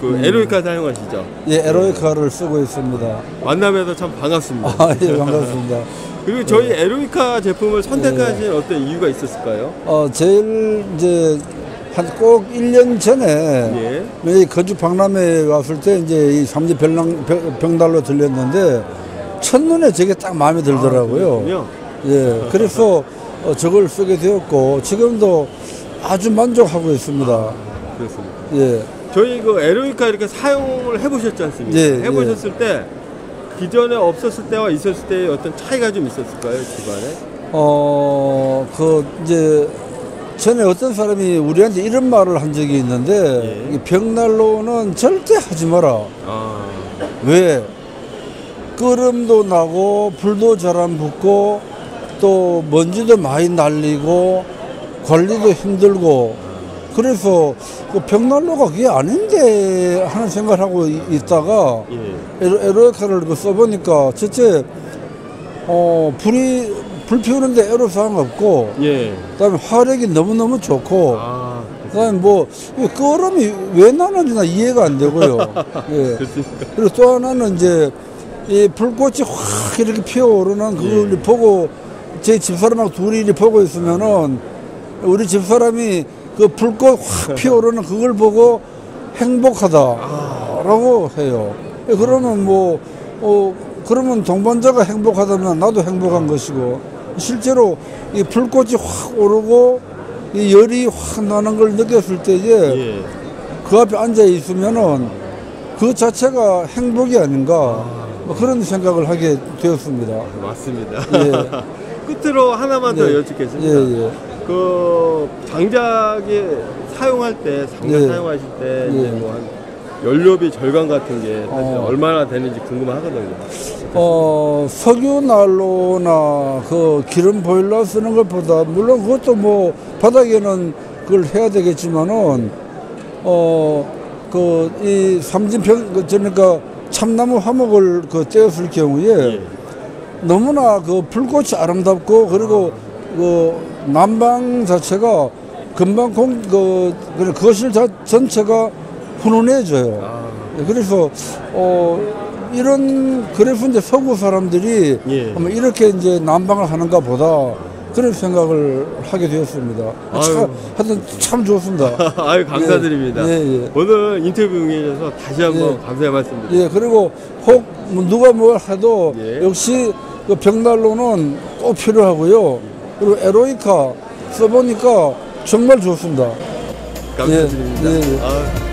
그 에로이카 사용하시죠? 예, 에로이카를 쓰고 있습니다. 만남에서 참 반갑습니다. 아, 예, 반갑습니다. 그리고 저희 에로이카 제품을 선택하신 어떤 이유가 있었을까요? 어, 제일 이제 한꼭 1년 전에 예. 이 거주 박람회에 왔을 때 이제 이 삼지 병랑, 병- 병달로 들렸는데 첫눈에 저게 딱 마음에 들더라고요. 그렇군요. 예, 그래서 어, 저걸 쓰게 되었고 지금도 아주 만족하고 있습니다. 그렇습니다. 예, 저희 그 에로이카 이렇게 사용을 해보셨지 않습니까? 예, 해보셨을 때 기존에 없었을 때와 있었을 때의 어떤 차이가 좀 있었을까요, 집안에? 어, 그 이제 전에 어떤 사람이 우리한테 이런 말을 한 적이 있는데 예. 이 벽난로는 절대 하지 마라. 아, 왜? 끓음도 나고 불도 잘 안 붙고 또 먼지도 많이 날리고 관리도 힘들고 그래서 그 벽난로가 그게 아닌데 하는 생각을 하고 이- 있다가 예. 에로, 에로에카를 그 써보니까 첫째 어 불이 불 피우는데 애로사항 없고 예. 그다음에 화력이 너무너무 좋고 아, 그다음에 뭐 끓음이 왜 나는지 나 이해가 안 되고요. 예. 그리고 또 하나는 이제 이 불꽃이 확 이렇게 피어오르는 그걸 예. 보고 제 집사람하고 둘이 보고 있으면은 우리 집사람이 그 불꽃 확 피어오르는 그걸 보고 행복하다라고 해요. 예, 그러면 뭐, 어, 그러면 동반자가 행복하다면 나도 행복한 것이고 실제로 이 불꽃이 확 오르고 이 열이 확 나는 걸 느꼈을 때에 예. 그 앞에 앉아 있으면은 그 자체가 행복이 아닌가 뭐 그런 생각을 하게 되었습니다. 맞습니다. 예. 끝으로 하나만 더 예. 여쭙겠습니다. 예, 예. 그 장작에 사용할 때 장작 예. 사용하실 때 예. 이제 뭐한 연료비 절감 같은 게 사실 어. 얼마나 되는지 궁금하거든요. 어, 석유 난로나 그 기름 보일러 쓰는 것보다 물론 그것도 뭐 바닥에는 그걸 해야 되겠지만은 어, 그 이 삼진평 그 그러니까 참나무 화목을 그 떼었을 경우에 예. 너무나 그 불꽃이 아름답고 그리고 그 난방 자체가 금방 공, 그, 그 거실 자, 전체가 훈훈해져요. 아, 예, 그래서, 어, 이런, 그래서 이제 서구 사람들이 예. 아마 이렇게 이제 난방을 하는가 보다 그런 생각을 하게 되었습니다. 아유. 참, 하여튼 참 좋습니다. 아유 감사드립니다. 예, 예. 오늘 인터뷰 응해주셔서 다시 한번 예. 감사의 말씀 드립니다. 예, 그리고 혹뭐 누가 뭘 해도 예. 역시 그 벽난로는 꼭 필요하고요. 그리고 에로이카 써보니까 정말 좋습니다. 감사드립니다. 예, 예, 예. 아,